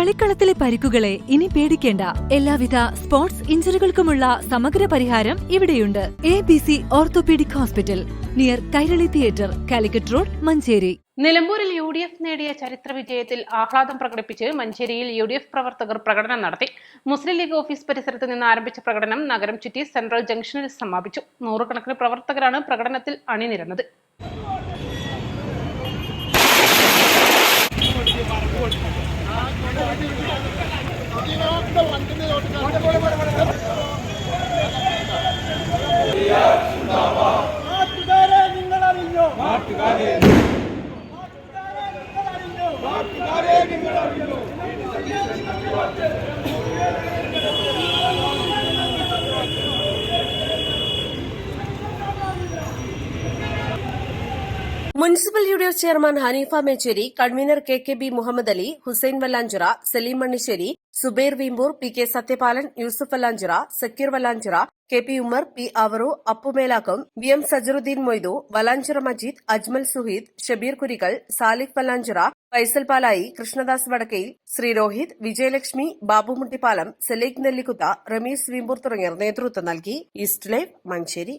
കളിക്കളത്തിലെ പരിക്കുകളെ ഇനി പേടിക്കേണ്ട. എല്ലാവിധ സ്പോർട്സ് ഇഞ്ചുറികൾക്കുമുള്ള സമഗ്ര പരിഹാരം ഇവിടെയുണ്ട്. A B C orthopaedic hospital near Kairali theatre Calicut road Manjeri. നിലമ്പൂരിൽ യു ഡി എഫ് നേടിയ ചരിത്ര വിജയത്തിൽ ആഹ്ലാദം പ്രകടിപ്പിച്ച് മഞ്ചേരിയിൽ യു ഡി എഫ് പ്രവർത്തകർ പ്രകടനം നടത്തി. മുസ്ലിം ലീഗ് ഓഫീസ് പരിസരത്ത് നിന്ന് ആരംഭിച്ച പ്രകടനം നഗരം ചുറ്റി സെൻട്രൽ ജംഗ്ഷനിൽ സമാപിച്ചു. നൂറുകണക്കിന് പ്രവർത്തകരാണ് പ്രകടനത്തിൽ അണിനിരന്നത്. നാട്ടുകാരെ നിങ്ങൾ അറിഞ്ഞോ നാട്ടുകാരെ municipal U chairman Hanifa Mecheri convener K K B Muhammad Ali Hussain Vallanchira Saleem Mannisseri Subair Veempur P K Sathyapalan Yusuf Vallanchira Sakkir Vallanchira K P Ummer P Avaru Appumelakkam V M Sajaruddeen Moidu Valanchira Majeed Ajmal Suheed Shabeer Kurikal Saliq Vallanchira Faisal Palayi Krishnadas Vadakkayil Shri Rohit Vijayalakshmi Babumuttippalam Saleekh Nellikkutha Rameez Veempur തുടങ്ങിയവർ നേതൃത്വം നൽകി. East live Manjeri.